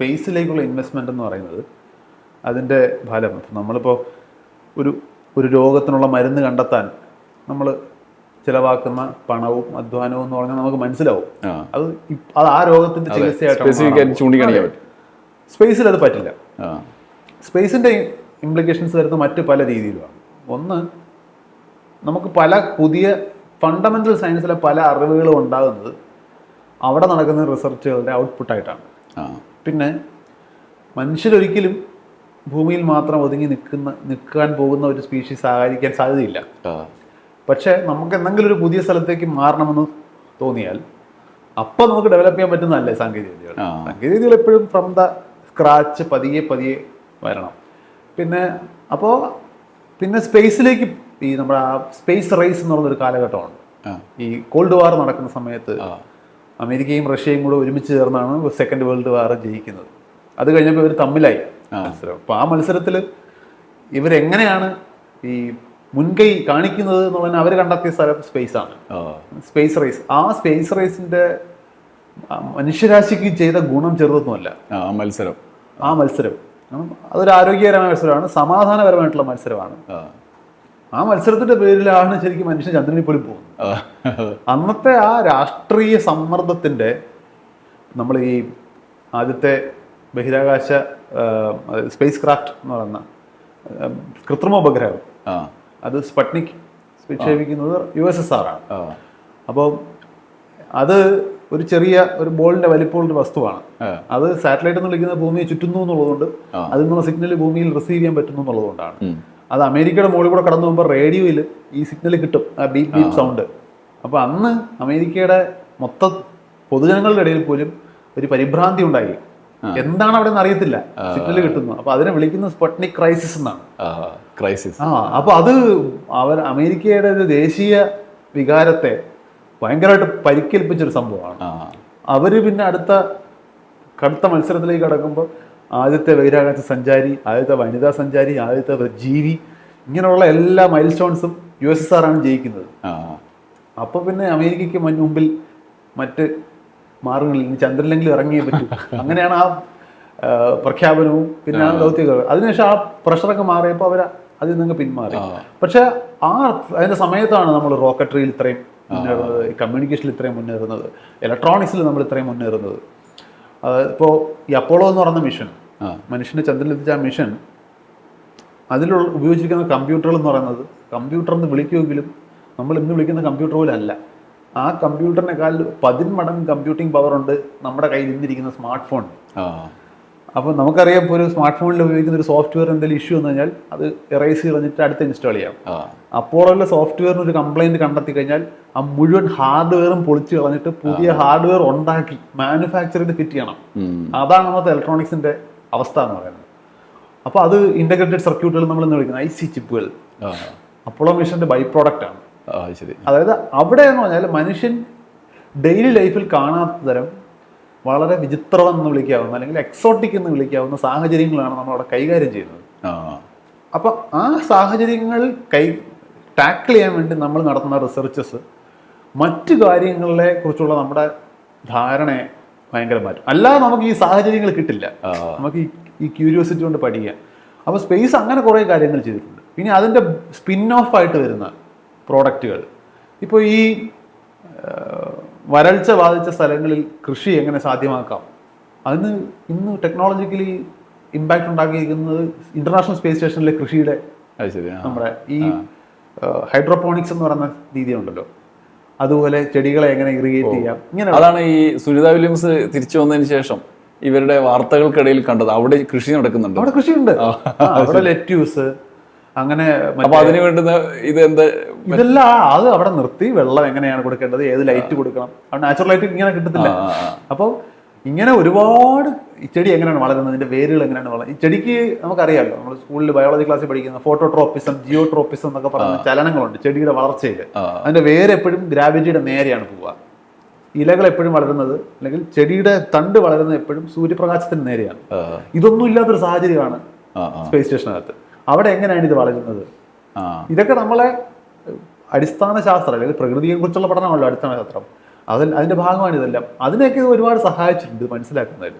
സ്പേസിലേക്കുള്ള investment എന്ന് പറയുന്നത് അതിന്റെ ഫലം. ഇപ്പം നമ്മളിപ്പോൾ ഒരു ഒരു രോഗത്തിനുള്ള മരുന്ന് കണ്ടെത്താൻ നമ്മൾ ചിലവാക്കുന്ന പണവും അധ്വാനവും എന്ന് പറഞ്ഞാൽ നമുക്ക് മനസ്സിലാവും. അത് അത് ആ രോഗത്തിന്റെ ചികിത്സയായിട്ട് സ്പേസിൽ അത്. പറ്റില്ല. സ്പേസിന്റെ ഇംപ്ലിക്കേഷൻസ് വരുന്ന മറ്റ് പല രീതിയിലുമാണ്. ഒന്ന് നമുക്ക് പല പുതിയ ഫണ്ടമെന്റൽ സയൻസിലെ പല അറിവുകളും ഉണ്ടാകുന്നത് അവിടെ നടക്കുന്ന റിസർച്ചുകളുടെ ഔട്ട്പുട്ടായിട്ടാണ് ആ. പിന്നെ മനുഷ്യരൊരിക്കലും ഭൂമിയിൽ മാത്രം ഒതുങ്ങി നിൽക്കുന്ന നിൽക്കാൻ പോകുന്ന ഒരു സ്പീഷീസ് ആയിരിക്കാൻ സാധ്യതയില്ല. പക്ഷേ നമുക്ക് എന്തെങ്കിലും ഒരു പുതിയ സ്ഥലത്തേക്ക് മാറണമെന്ന് തോന്നിയാൽ അപ്പം നമുക്ക് ഡെവലപ്പ് ചെയ്യാൻ പറ്റുന്നതല്ലേ സാങ്കേതിക വിദ്യകൾ സാങ്കേതിക വിദ്യകൾ എപ്പോഴും ഫ്രം ദ സ്ക്രാച്ച് പതിയെ പതിയെ വരണം. പിന്നെ അപ്പോൾ പിന്നെ സ്പേസിലേക്ക് ഈ നമ്മുടെ സ്പേസ് റേസ് എന്ന് പറഞ്ഞൊരു കാലഘട്ടമാണ് ഈ കോൾഡ് വാർ നടക്കുന്ന സമയത്ത് അമേരിക്കയും റഷ്യയും കൂടെ ഒരുമിച്ച് ചേർന്നാണ് സെക്കൻഡ് വേൾഡ് വാർ ജയിക്കുന്നത്. അത് കഴിഞ്ഞപ്പോൾ ഇവർ തമ്മിലായി മത്സരം. അപ്പോൾ ആ മത്സരത്തിൽ ഇവരെങ്ങനെയാണ് ഈ മുൻകൈ കാണിക്കുന്നത് പറഞ്ഞാൽ അവർ കണ്ടെത്തിയ സ്ഥലം സ്പേസ് ആണ്. സ്പേസ് റേസ് ആ സ്പേസ് റേസിന്റെ മനുഷ്യരാശിക്ക് ചെയ്ത ഗുണം ചെറുതൊന്നുമല്ല. ആ മത്സരം. ആ മത്സരം. അതൊരു ആരോഗ്യകരമായ മത്സരമാണ്. സമാധാനപരമായിട്ടുള്ള മത്സരമാണ്. ആ മത്സരത്തിന്റെ പേരിലാണ് ശരിക്കും മനുഷ്യൻ ചന്ദ്രനിൽ പോലും പോകുന്നത്. അന്നത്തെ ആ രാഷ്ട്രീയ സമ്മർദ്ദത്തിന്റെ നമ്മൾ ഈ ആദ്യത്തെ ബഹിരാകാശ സ്പേസ് ക്രാഫ്റ്റ് എന്ന് പറയുന്ന കൃത്രിമ ഉപഗ്രഹം. അത് സ്പട്നിക് വിക്ഷേപിക്കുന്നത് യു എസ് എസ് ആർ ആണ്. അപ്പോൾ അത് ഒരു ചെറിയ ഒരു ബോളിന്റെ വലിപ്പമുള്ള വസ്തുവാണ്. അത് സാറ്റലൈറ്റ് എന്ന് വിളിക്കുന്ന ഭൂമിയെ ചുറ്റുന്നു എന്നുള്ളതുകൊണ്ട്. അതിൽ നിന്നുള്ള സിഗ്നൽ ഭൂമിയിൽ റിസീവ് ചെയ്യാൻ പറ്റുന്നു എന്നുള്ളതുകൊണ്ടാണ്. അത് അമേരിക്കയുടെ മുകളിൽ കൂടെ കടന്നു പോകുമ്പോൾ റേഡിയോയിൽ ഈ സിഗ്നൽ കിട്ടും. ആ ബീപ് ബീപ് സൗണ്ട്. അപ്പോൾ അന്ന് അമേരിക്കയുടെ മൊത്ത പൊതുജനങ്ങളുടെ ഇടയിൽ പോലും ഒരു പരിഭ്രാന്തി ഉണ്ടായി. എന്താണ് അവിടെ നിന്ന് അറിയത്തില്ല. സിഗ്നൽ കിട്ടുന്നു. അപ്പൊ അതിനെ വിളിക്കുന്ന സ്പട്നിക് ക്രൈസിസ് എന്നാണ്. ക്രൈസിസ്. ആ അപ്പൊ അത് അവർ അമേരിക്കയുടെ ഒരു ദേശീയ വികാരത്തെ ഭയങ്കരമായിട്ട് പരിക്കേൽപ്പിച്ചൊരു സംഭവമാണ്. അവർ പിന്നെ അടുത്ത കടുത്ത മത്സരത്തിലേക്ക് കടക്കുമ്പോൾ ആദ്യത്തെ ബഹിരാകാശ സഞ്ചാരി ആദ്യത്തെ വനിതാ സഞ്ചാരി ആദ്യത്തെ ജീവി ഇങ്ങനെയുള്ള എല്ലാ മൈൽ സ്റ്റോൺസും യു എസ് എസ് ആറാണ് ആണ് ജയിക്കുന്നത്. അപ്പോൾ പിന്നെ അമേരിക്കയ്ക്ക് മുമ്പിൽ മറ്റ് മാർഗങ്ങളിൽ ചന്ദ്രനെങ്കിലും ചന്ദ്രനിലെങ്കിലും ഇറങ്ങിയേ പറ്റൂ. അങ്ങനെയാണ് ആ പ്രഖ്യാപനവും പിന്നെ ആ ദൗത്യം അതിനുശേഷം ആ പ്രഷറൊക്കെ മാറിയപ്പോൾ അവർ അതിൽ നിന്ന് പിന്മാറി. പക്ഷെ ആ അതിന്റെ സമയത്താണ് നമ്മൾ റോക്കറ്ററിയിൽ ഇത്രയും മുന്നേറുന്നത് കമ്മ്യൂണിക്കേഷനിൽ ഇത്രയും മുന്നേറുന്നത് ഇലക്ട്രോണിക്സിൽ നമ്മൾ ഇത്രയും മുന്നേറുന്നത്. ഇപ്പോൾ ഈ അപ്പോളോ എന്ന് പറയുന്ന മിഷൻ മനുഷ്യന് മനുഷ്യനെ ചന്ദ്രനിലെത്തിച്ച ആ മിഷൻ അതിലുള്ള ഉപയോഗിച്ചിരിക്കുന്ന കമ്പ്യൂട്ടറുകൾ എന്ന് പറയുന്നത് കമ്പ്യൂട്ടർ എന്ന് വിളിക്കുമെങ്കിലും നമ്മൾ ഇന്ന് വിളിക്കുന്ന കമ്പ്യൂട്ടർ പോലെ അല്ല. ആ കമ്പ്യൂട്ടറിനേക്കാൾ പതിന്മടങ്ങ് കമ്പ്യൂട്ടിംഗ് പവർ ഉണ്ട് നമ്മുടെ കയ്യിൽ ഇന്നിരിക്കുന്ന സ്മാർട്ട് ഫോൺ അപ്പോൾ നമുക്കറിയാം ഇപ്പോൾ ഒരു സ്മാർട്ട് ഫോണിൽ ഉപയോഗിക്കുന്ന ഒരു സോഫ്റ്റ്വെയർ എന്തെങ്കിലും ഇഷ്യൂ എന്ന് കഴിഞ്ഞാൽ അത് എറൈസ് കളഞ്ഞിട്ട് അടുത്ത് ഇൻസ്റ്റാൾ ചെയ്യാം. അപ്പോഴുള്ള സോഫ്റ്റ്വെയറിന് ഒരു കംപ്ലൈന്റ് കണ്ടെത്തി കഴിഞ്ഞാൽ ആ മുഴുവൻ ഹാർഡ്വെയറും പൊളിച്ച് കളഞ്ഞിട്ട് പുതിയ ഹാർഡ്വെയർ ഉണ്ടാക്കി മാനുഫാക്ചർ ചെയ്ത് ഫിറ്റ് ചെയ്യണം. അതാണ് നമ്മുടെ ഇലക്ട്രോണിക്സിന്റെ അവസ്ഥ എന്ന് പറയുന്നത്. അപ്പോൾ അത് ഇന്റഗ്രേറ്റഡ് സർക്യൂട്ടുകൾ നമ്മൾ എന്ന് വിളിക്കുന്നത് ഐ സി ചിപ്പുകൾ. അപ്പോളോ മിഷന്റെ ബൈ പ്രോഡക്റ്റ് ആണ്. ശരി. അതായത് അവിടെ എന്ന് പറഞ്ഞാൽ മനുഷ്യൻ ഡെയിലി ലൈഫിൽ കാണാത്ത തരം വളരെ വിചിത്രം എന്ന് വിളിക്കാവുന്ന അല്ലെങ്കിൽ എക്സോട്ടിക് എന്ന് വിളിക്കാവുന്ന സാഹചര്യങ്ങളാണ് നമ്മൾ അവിടെ കൈകാര്യം ചെയ്യുന്നത്. അപ്പം ആ സാഹചര്യങ്ങൾ കൈ ടാക്കിൾ ചെയ്യാൻ വേണ്ടി നമ്മൾ നടത്തുന്ന റിസർച്ചസ് മറ്റു കാര്യങ്ങളെ കുറിച്ചുള്ള നമ്മുടെ ധാരണയെ ഭയങ്കര മാറ്റം. അല്ലാതെ നമുക്ക് ഈ സാഹചര്യങ്ങൾ കിട്ടില്ല. നമുക്ക് ഈ ഈ ക്യൂരിയോസിറ്റി കൊണ്ട് പഠിക്കാം. അപ്പോൾ സ്പേസ് അങ്ങനെ കുറേ കാര്യങ്ങൾ ചെയ്തിട്ടുണ്ട്. പിന്നെ അതിന്റെ സ്പിൻ ഓഫ് ആയിട്ട് വരുന്ന പ്രോഡക്റ്റുകൾ ഇപ്പോൾ ഈ വരൾച്ച ബാധിച്ച സ്ഥലങ്ങളിൽ കൃഷി എങ്ങനെ സാധ്യമാക്കാം? അതിന് ഇന്ന് ടെക്നോളജിക്കലി ഇമ്പാക്റ്റ് ഉണ്ടാക്കിയിരിക്കുന്നത് ഇന്റർനാഷണൽ സ്പേസ് സ്റ്റേഷനിലെ കൃഷിയുടെ നമ്മുടെ ഈ ഹൈഡ്രോപോണിക്സ് എന്ന് പറയുന്ന രീതി ഉണ്ടല്ലോ അതുപോലെ ചെടികളെ എങ്ങനെ ഇറിഗേറ്റ് ചെയ്യാം? ഇങ്ങനെ അതാണ് ഈ സുനിത വില്യംസ് തിരിച്ചു വന്നതിന് ശേഷം ഇവരുടെ വാർത്തകൾക്കിടയിൽ കണ്ടത്. അവിടെ കൃഷി നടക്കുന്നുണ്ട്. അവിടെ കൃഷിയുണ്ട്. അവിടെ ലെറ്റ്യൂസ് അങ്ങനെ അപ്പൊ അതിന് വേണ്ടുന്ന ഇത് എന്താ? ഇതല്ല അത് അവിടെ നിർത്തി വെള്ളം എങ്ങനെയാണ് കൊടുക്കേണ്ടത്? ഏത് ലൈറ്റ് കൊടുക്കണം? അവിടെ നാച്ചുറൽ ലൈറ്റ് ഇങ്ങനെ കിട്ടത്തില്ല. അപ്പോൾ ഇങ്ങനെ ഒരുപാട് ഈ ചെടി എങ്ങനെയാണ് വളരുന്നത്? ഇതിന്റെ വേരുകൾ എങ്ങനെയാണ് വളരുന്നത് ഈ ചെടിക്ക് നമുക്കറിയാമല്ലോ നമ്മൾ സ്കൂളിൽ ബയോളജി ക്ലാസ്സിൽ പഠിക്കുന്ന ഫോട്ടോട്രോപ്പിസം ജിയോട്രോപ്പിസം എന്നൊക്കെ പറയുന്ന ചലനങ്ങളുണ്ട് ചെടിയുടെ വളർച്ചയിൽ അതിന്റെ അതിന്റെ വേര് എപ്പോഴും ഗ്രാവിറ്റിയുടെ നേരെയാണ് പോവുക. ഇലകൾ എപ്പോഴും വളരുന്നത് അല്ലെങ്കിൽ ചെടിയുടെ തണ്ട് വളരുന്നത് എപ്പോഴും സൂര്യപ്രകാശത്തിന് നേരെയാണ്. ഇതൊന്നും ഇല്ലാത്തൊരു സാഹചര്യമാണ് സ്പേസ് സ്റ്റേഷനകത്ത് അവിടെ എങ്ങനെയാണ് ഇത് വളരുന്നത്? ഇതൊക്കെ നമ്മളെ അടിസ്ഥാന ശാസ്ത്രം അല്ലെങ്കിൽ പ്രകൃതിയെ കുറിച്ചുള്ള പഠനമാണല്ലോ അടിസ്ഥാന ശാസ്ത്രം അതിൽ അതിന്റെ ഭാഗമാണ് ഇതെല്ലാം. അതിനൊക്കെ ഒരുപാട് സഹായിച്ചിട്ടുണ്ട് മനസ്സിലാക്കുന്നതിൽ.